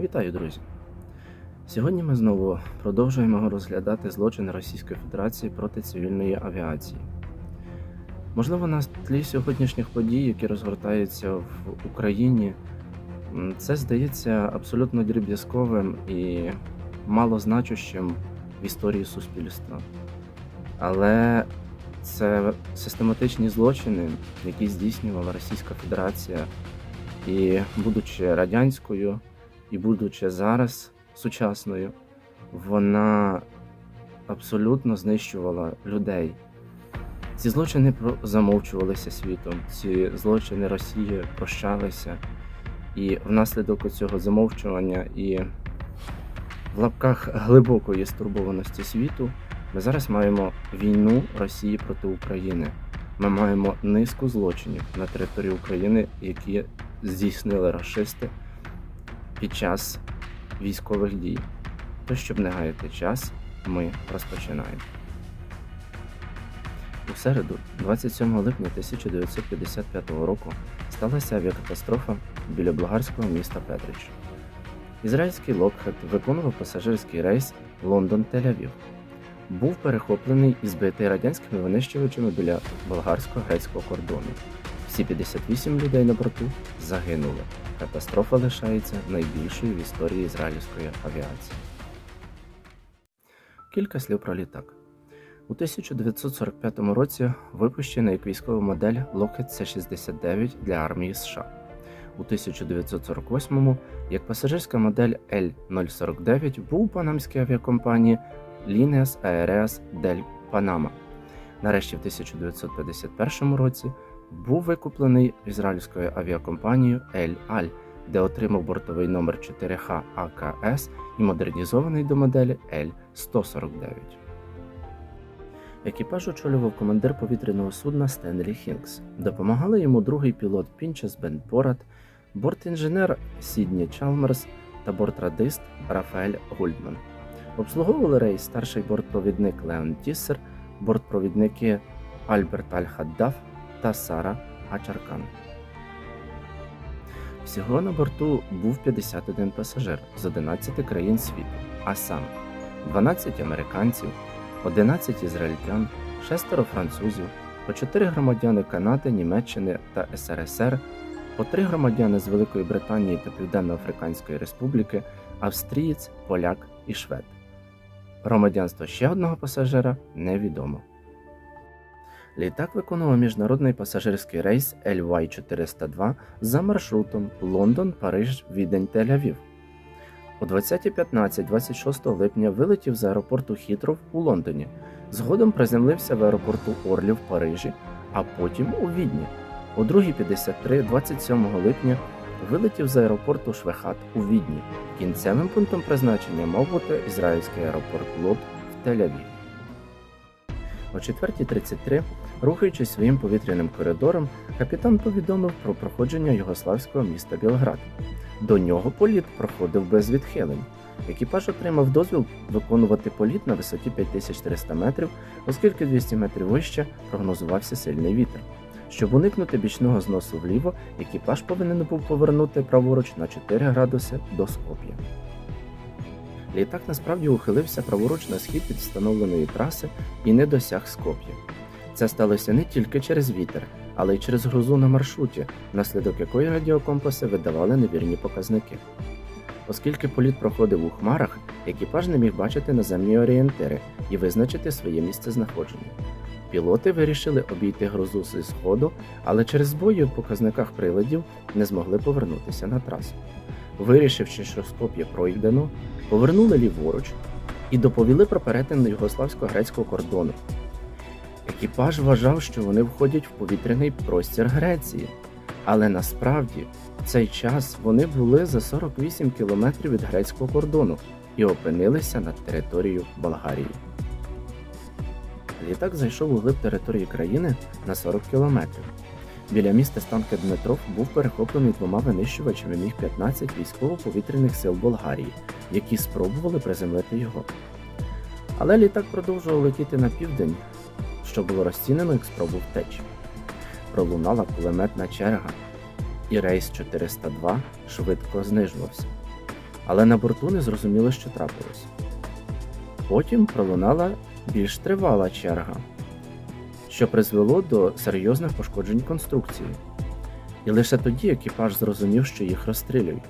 Вітаю, друзі! Сьогодні ми знову продовжуємо розглядати злочини Російської Федерації проти цивільної авіації. Можливо, на тлі сьогоднішніх подій, які розгортаються в Україні, це здається абсолютно дріб'язковим і малозначущим в історії суспільства. Але це систематичні злочини, які здійснювала Російська Федерація, і будучи радянською, і будучи зараз сучасною, вона абсолютно знищувала людей. Ці злочини замовчувалися світом, ці злочини Росії прощалися, і внаслідок цього замовчування і в лапках глибокої стурбованості світу ми зараз маємо війну Росії проти України. Ми маємо низку злочинів на території України, які здійснили расисти під час військових дій. То, щоб не гаяти час, ми розпочинаємо. У середу, 27 липня 1955 року, сталася авіакатастрофа біля болгарського міста Петрич. Ізраїльський Локхед виконував пасажирський рейс Лондон-Тель-Авів. Був перехоплений і збитий радянськими винищувачами біля болгарсько-грецького кордону. Всі 58 людей на борту загинули. Катастрофа лишається найбільшою в історії ізраїльської авіації. Кілька слів про літак. У 1945 році випущена як військова модель Lockheed C-69 для армії США. У 1948-му як пасажирська модель L-049 був у панамській авіакомпанії Líneas Aéreas del Panama. Нарешті в 1951 році був викуплений ізраїльською авіакомпанією Ель Аль, де отримав бортовий номер 4Х АКС і модернізований до моделі Ель 149. Екіпаж очолював командир повітряного судна Стенлі Хінкс. Допомагали йому другий пілот Пінчес Бен Порат, бортінженер Сідні Чалмерс та бортрадист Рафаель Гульдман. Обслуговували рейс старший бортпровідник Леон Тіссер, бортпровідники Альберт Аль-Хаддаф та Сара Ачаркан. Всього на борту був 51 пасажир з 11 країн світу, а саме 12 американців, 11 ізраїльтян, 6 французів, по 4 громадяни Канади, Німеччини та СРСР, по 3 громадяни з Великої Британії та Південно-Африканської Республіки, австрієць, поляк і швед. Громадянство ще одного пасажира невідомо. Літак виконував міжнародний пасажирський рейс LY-402 за маршрутом Лондон, Париж, Відень, Тель-Авів. О 20.15 26 липня вилетів з аеропорту Хітров у Лондоні. Згодом приземлився в аеропорту Орлі в Парижі, а потім у Відні. О 2.53 27 липня вилетів з аеропорту Швехат у Відні. Кінцевим пунктом призначення мав бути ізраїльський аеропорт Лот в Тель-Авіві. О 4.33, рухаючись своїм повітряним коридором, капітан повідомив про проходження югославського міста Білград. До нього політ проходив без відхилень. Екіпаж отримав дозвіл виконувати політ на висоті 5400 метрів, оскільки 200 метрів вище прогнозувався сильний вітер. Щоб уникнути бічного зносу вліво, екіпаж повинен був повернути праворуч на 4 градуси до Скоп'я. Літак насправді ухилився праворуч на схід від встановленої траси і не досяг Скоп'я. Це сталося не тільки через вітер, але й через грозу на маршруті, внаслідок якої радіокомпаси видавали невірні показники. Оскільки політ проходив у хмарах, екіпаж не міг бачити наземні орієнтири і визначити своє місце знаходження. Пілоти вирішили обійти грозу зі сходу, але через збої в показниках приладів не змогли повернутися на трасу. Вирішивши, що Скоп'є пройдено, повернули ліворуч і доповіли про перетин югославсько-грецького кордону. Екіпаж вважав, що вони входять в повітряний простір Греції, але насправді в цей час вони були за 48 кілометрів від грецького кордону і опинилися над територією Болгарії. Літак зайшов у глиб території країни на 40 кілометрів. Біля міста Станке Дмитров був перехоплений двома винищувачами Міг-15 військово-повітряних сил Болгарії, які спробували приземлити його. Але літак продовжував летіти на південь, що було розцінено як спробу втечі. Пролунала кулеметна черга, і рейс 402 швидко знижувався. але на борту не зрозуміли, що трапилось. Потім пролунала більш тривала черга, що призвело до серйозних пошкоджень конструкції. І лише тоді екіпаж зрозумів, що їх розстрілюють.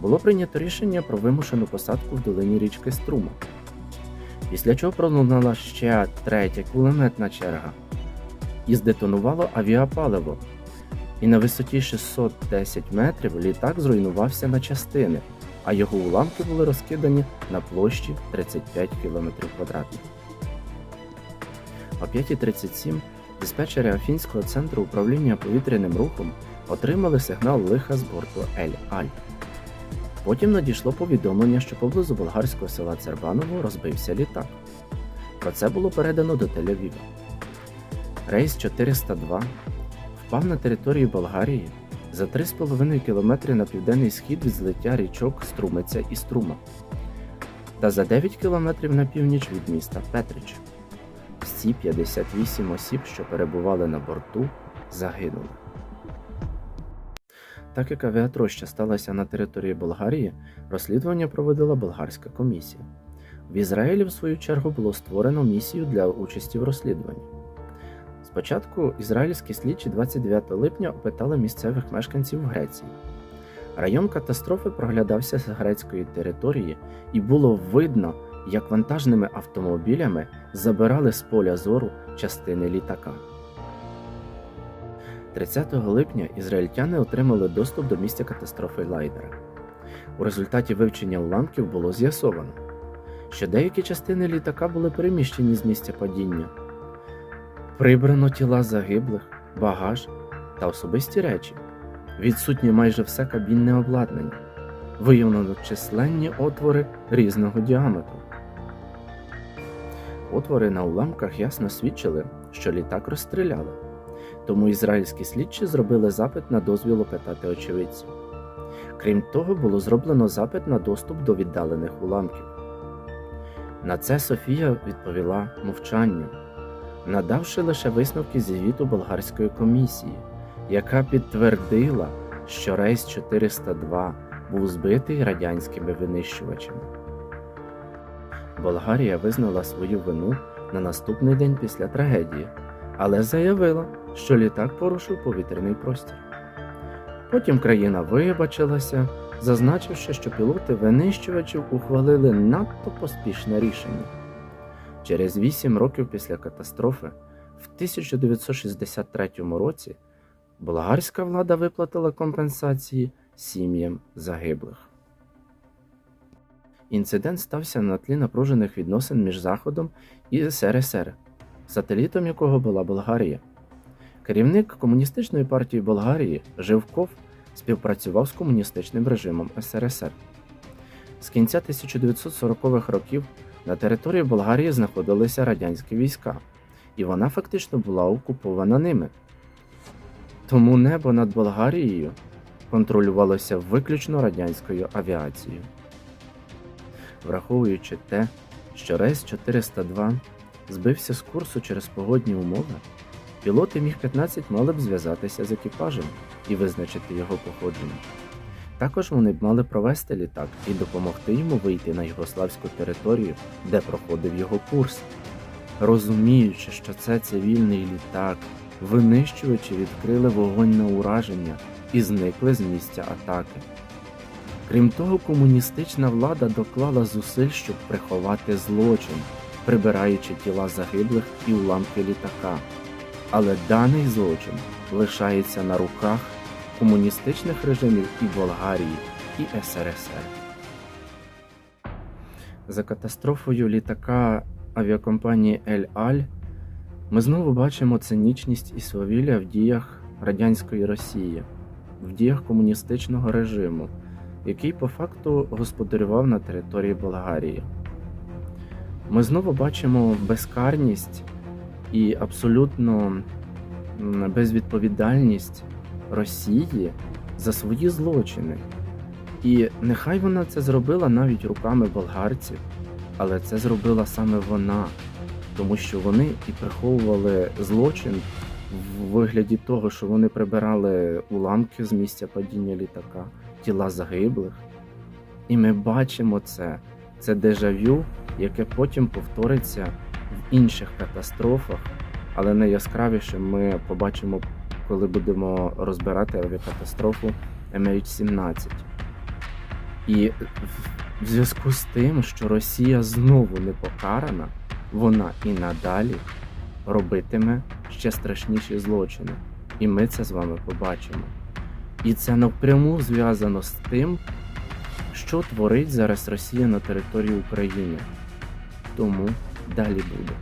Було прийнято рішення про вимушену посадку в долині річки Струма. Після чого пролунала ще третя кулеметна черга і здетонувало авіапаливо. І на висоті 610 метрів літак зруйнувався на частини, а його уламки були розкидані на площі 35 км квадратних. О 5.37 диспетчери Афінського центру управління повітряним рухом отримали сигнал лиха з борту Ель-Аль. Потім надійшло повідомлення, що поблизу болгарського села Цербаново розбився літак. Про це було передано до Тель-Авіва. Рейс 402 впав на територію Болгарії за 3,5 км на південний схід від злиття річок Струмиця і Струма та за 9 км на північ від міста Петрич. Всі 58 осіб, що перебували на борту, загинули. Так як авіатроща сталася на території Болгарії, розслідування проводила болгарська комісія. В Ізраїлі, в свою чергу, було створено місію для участі в розслідуванні. Спочатку ізраїльські слідчі 29 липня опитали місцевих мешканців Греції. Район катастрофи проглядався з грецької території, і було видно, як вантажними автомобілями забирали з поля зору частини літака. 30 липня ізраїльтяни отримали доступ до місця катастрофи лайнера. У результаті вивчення уламків було з'ясовано, що деякі частини літака були переміщені з місця падіння. Прибрано тіла загиблих, багаж та особисті речі. Відсутнє майже все кабінне обладнання, виявлено численні отвори різного діаметру. Отвори на уламках ясно свідчили, що літак розстріляли, тому ізраїльські слідчі зробили запит на дозвіл опитати очевидців. Крім того, було зроблено запит на доступ до віддалених уламків. На це Софія відповіла мовчанням надавши лише висновки звіту болгарської комісії, яка підтвердила, що рейс 402 був збитий радянськими винищувачами. Болгарія визнала свою вину на наступний день після трагедії, але заявила, що літак порушив повітряний простір. Потім країна вибачилася, зазначивши, що пілоти винищувачів ухвалили надто поспішне рішення. Через 8 років після катастрофи, в 1963 році, болгарська влада виплатила компенсації сім'ям загиблих. Інцидент стався на тлі напружених відносин між Заходом і СРСР, сателітом якого була Болгарія. Керівник Комуністичної партії Болгарії Живков співпрацював з комуністичним режимом СРСР. З кінця 1940-х років на території Болгарії знаходилися радянські війська, і вона фактично була окупована ними. Тому небо над Болгарією контролювалося виключно радянською авіацією. Враховуючи те, що рейс 402 збився з курсу через погодні умови, пілоти міг 15 мали б зв'язатися з екіпажем і визначити його походження. Також вони б мали провести літак і допомогти йому вийти на югославську територію, де проходив його курс. Розуміючи, що це цивільний літак, винищувачі відкрили вогонь на ураження і зникли з місця атаки. Крім того, комуністична влада доклала зусиль, щоб приховати злочин, прибираючи тіла загиблих і уламки літака. Але даний злочин лишається на руках комуністичних режимів і Болгарії, і СРСР. За катастрофою літака авіакомпанії Ель-Аль ми знову бачимо цинічність і свавілля в діях радянської Росії, в діях комуністичного режиму, який по факту господарював на території Болгарії. Ми знову бачимо безкарність і абсолютно безвідповідальність Росії за свої злочини. І нехай вона це зробила навіть руками болгарців, але це зробила саме вона, тому що вони і приховували злочин в вигляді того, що вони прибирали уламки з місця падіння літака, тіла загиблих. І ми бачимо це. Це дежавю, яке потім повториться інших катастрофах, але найяскравіше ми побачимо, коли будемо розбирати авіакатастрофу MH17. І в- зв'язку з тим, що Росія знову не покарана, вона і надалі робитиме ще страшніші злочини. І ми це з вами побачимо. І це напряму зв'язано з тим, що творить зараз Росія на території України. Тому далі буде.